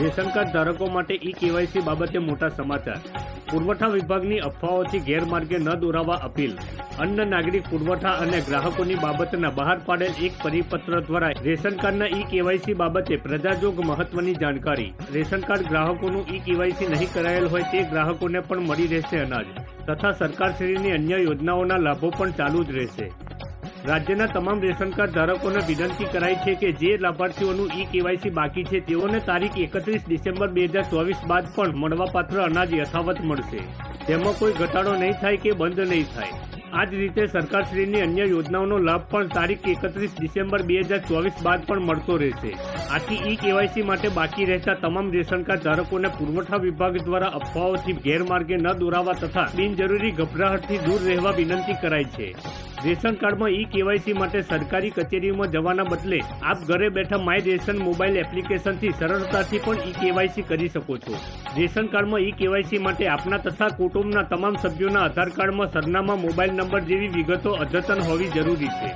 Ration card ધારકો માટે e KYC બાબતે મોટા સમાચાર. પુરવઠા વિભાગની અફવાઓથી ગેરમાર્ગે ન દોરાવા અપીલ. અન્ન નાગરિક પુરવઠા અને ગ્રાહકોની બાબતના બહાર પાડેલ એક પરિપત્ર દ્વારા રેશન કાર્ડના ઈ કેવાયસી બાબતે પ્રજાજોગ મહત્વની જાણકારી. રેશન કાર્ડ ગ્રાહકોનું ઈ કેવાયસી નહીં કરાયેલ હોય તે ગ્રાહકોને પણ મળી રહેશે અનાજ. તથા સરકારશ્રીની અન્ય યોજનાઓના લાભો પણ ચાલુ જ રહેશે. રાજ્યના તમામ રેશન કાર્ડ ધારકોને વિનંતી કરાઈ છે કે જે લાભાર્થીઓનું ઈ કેવાયસી બાકી છે, તેઓને તારીખ એકત્રીસ ડિસેમ્બર બે હજાર ચોવીસ બાદ પણ મળવાપાત્ર અનાજ યથાવત મળશે. તેમાં કોઈ ઘટાડો નહીં થાય કે બંધ નહીં થાય. આ જ રીતે સરકારશ્રીની અન્ય યોજનાઓનો લાભ પણ તારીખ એકત્રીસ ડિસેમ્બર બે હજાર ચોવીસ બાદ પણ મળતો રહેશે. આથી ઈ કેવાયસી માટે બાકી રહેતા તમામ રેશન કાર્ડ ધારકોને પુરવઠા વિભાગ દ્વારા અફવાઓથી ગેરમાર્ગે ન દોરાવા તથા બિનજરૂરી ગભરાહટથી દૂર રહેવા વિનંતી કરાઈ છે. રેશન કાર્ડમાં ઈ કેવાયસી માટે સરકારી કચેરીમાં જવાના બદલે આપ ઘરે બેઠા માય રેશન મોબાઈલ એપ્લિકેશનથી સરળતાથી પણ ઈ કેવાયસી કરી શકો છો. રેશન કાર્ડમાં ઈ કેવાયસી માટે આપના તથા કુટુંબના તમામ સભ્યોના આધાર કાર્ડમાં સરનામા મોબાઈલ નંબર જેવી વિગતો અદ્યતન હોવી જરૂરી છે.